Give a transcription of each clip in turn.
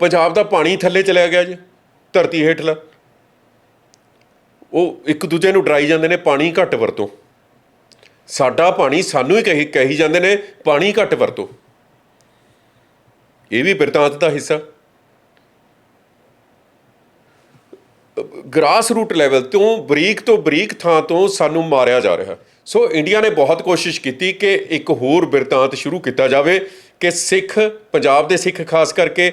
ਪੰਜਾਬ ਦਾ ਪਾਣੀ ਥੱਲੇ ਚਲਿਆ ਗਿਆ ਜੀ, ਧਰਤੀ ਹੇਠਲਾ। ਉਹ ਇੱਕ ਦੂਜੇ ਨੂੰ ਡਰਾਈ ਜਾਂਦੇ ਨੇ ਪਾਣੀ ਘੱਟ ਵਰਤੋ। ਸਾਡਾ ਪਾਣੀ ਸਾਨੂੰ ਹੀ ਕਹੀ ਕਹੀ ਜਾਂਦੇ ਨੇ ਪਾਣੀ ਘੱਟ ਵਰਤੋ। ਇਹ ਵੀ ਬਿਰਤਾਂਤ ਦਾ ਹਿੱਸਾ। ਗ੍ਰਾਸ ਰੂਟ ਲੈਵਲ ਤੋਂ, ਬਰੀਕ ਤੋਂ ਬਰੀਕ ਥਾਂ ਤੋਂ ਸਾਨੂੰ ਮਾਰਿਆ ਜਾ ਰਿਹਾ। ਸੋ ਇੰਡੀਆ ਨੇ ਬਹੁਤ ਕੋਸ਼ਿਸ਼ ਕੀਤੀ ਕਿ ਇੱਕ ਹੋਰ ਬਿਰਤਾਂਤ ਸ਼ੁਰੂ ਕੀਤਾ ਜਾਵੇ। ਕਿ ਸਿੱਖ, ਪੰਜਾਬ ਦੇ ਸਿੱਖ ਖਾਸ ਕਰਕੇ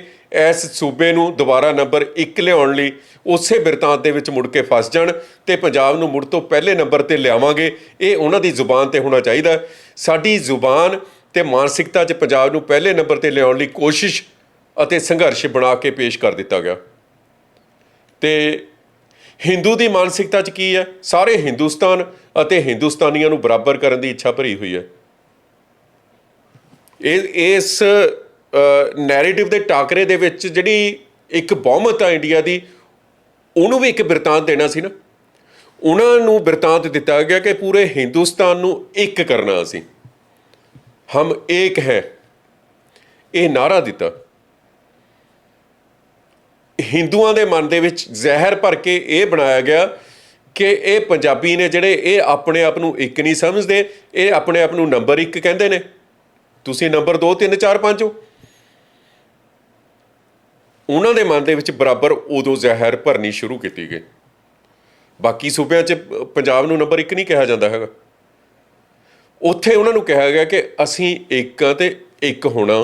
ਇਸ ਸੂਬੇ ਨੂੰ ਦੁਬਾਰਾ ਨੰਬਰ 1 ਲਿਆਉਣ ਲਈ ਉਸੇ ਬਿਰਤਾਂਤ ਦੇ ਵਿੱਚ ਮੁੜ ਕੇ ਫਸ ਜਾਣ ਤੇ ਪੰਜਾਬ ਨੂੰ ਮੁੜ ਤੋਂ ਪਹਿਲੇ ਨੰਬਰ ਤੇ ਲਿਆਵਾਂਗੇ, ਇਹ ਉਹਨਾਂ ਦੀ ਜ਼ੁਬਾਨ ਤੇ ਹੋਣਾ ਚਾਹੀਦਾ। ਸਾਡੀ ਜ਼ੁਬਾਨ ਤੇ ਮਾਨਸਿਕਤਾ 'ਚ ਪੰਜਾਬ ਨੂੰ ਪਹਿਲੇ ਨੰਬਰ ਤੇ ਲਿਆਉਣ ਲਈ ਕੋਸ਼ਿਸ਼ ਅਤੇ ਸੰਘਰਸ਼ ਬਣਾ ਕੇ ਪੇਸ਼ ਕਰ ਦਿੱਤਾ ਗਿਆ। ਤੇ ਹਿੰਦੂ ਦੀ ਮਾਨਸਿਕਤਾ 'ਚ ਕੀ ਹੈ? ਸਾਰੇ ਹਿੰਦੁਸਤਾਨ ਅਤੇ ਹਿੰਦੁਸਤਾਨੀਆਂ ਨੂੰ ਬਰਾਬਰ ਕਰਨ ਦੀ ਇੱਛਾ ਭਰੀ ਹੋਈ ਹੈ। ਇਹ, ਇਸ ਨੈਰੇਟਿਵ ਦੇ ਟਾਕਰੇ ਦੇ ਵਿੱਚ ਜਿਹੜੀ ਇੱਕ ਬਹੁਮਤ ਆ ਇੰਡੀਆ ਦੀ, ਉਹਨੂੰ ਵੀ ਇੱਕ ਬਿਰਤਾਂਤ ਦੇਣਾ ਸੀ ਨਾ। ਉਹਨਾਂ ਨੂੰ ਬਿਰਤਾਂਤ ਦਿੱਤਾ ਗਿਆ ਕਿ ਪੂਰੇ ਹਿੰਦੁਸਤਾਨ ਨੂੰ ਇੱਕ ਕਰਨਾ ਅਸੀਂ ਹਮ ਏਕ ਹੈ। ਇਹ ਨਾਰਾ ਦਿੱਤਾ। ਹਿੰਦੂਆਂ ਦੇ ਮਨ ਦੇ ਵਿੱਚ ਜ਼ਹਿਰ ਭਰ ਕੇ ਇਹ ਬਣਾਇਆ ਗਿਆ ਕਿ ਇਹ ਪੰਜਾਬੀ ਨੇ ਜਿਹੜੇ, ਇਹ ਆਪਣੇ ਆਪ ਨੂੰ ਇੱਕ ਨਹੀਂ ਸਮਝਦੇ, ਇਹ ਆਪਣੇ ਆਪ ਨੂੰ ਨੰਬਰ 1 ਕਹਿੰਦੇ ਨੇ। ਤੁਸੀਂ ਨੰਬਰ 2 3 4 5 ਹੋ। ਉਹਨਾਂ ਦੇ ਮਨ ਦੇ ਵਿੱਚ ਬਰਾਬਰ ਉਦੋਂ ਜ਼ਹਿਰ ਭਰਨੀ ਸ਼ੁਰੂ ਕੀਤੀ ਗਈ। ਬਾਕੀ ਸੂਬਿਆਂ 'ਚ ਪੰਜਾਬ ਨੂੰ ਨੰਬਰ 1 ਨਹੀਂ ਕਿਹਾ ਜਾਂਦਾ ਹੈਗਾ। ਉੱਥੇ ਉਹਨਾਂ ਨੂੰ ਕਿਹਾ ਗਿਆ ਕਿ ਅਸੀਂ ਇੱਕ ਆ ਤੇ ਇੱਕ ਹੋਣਾ।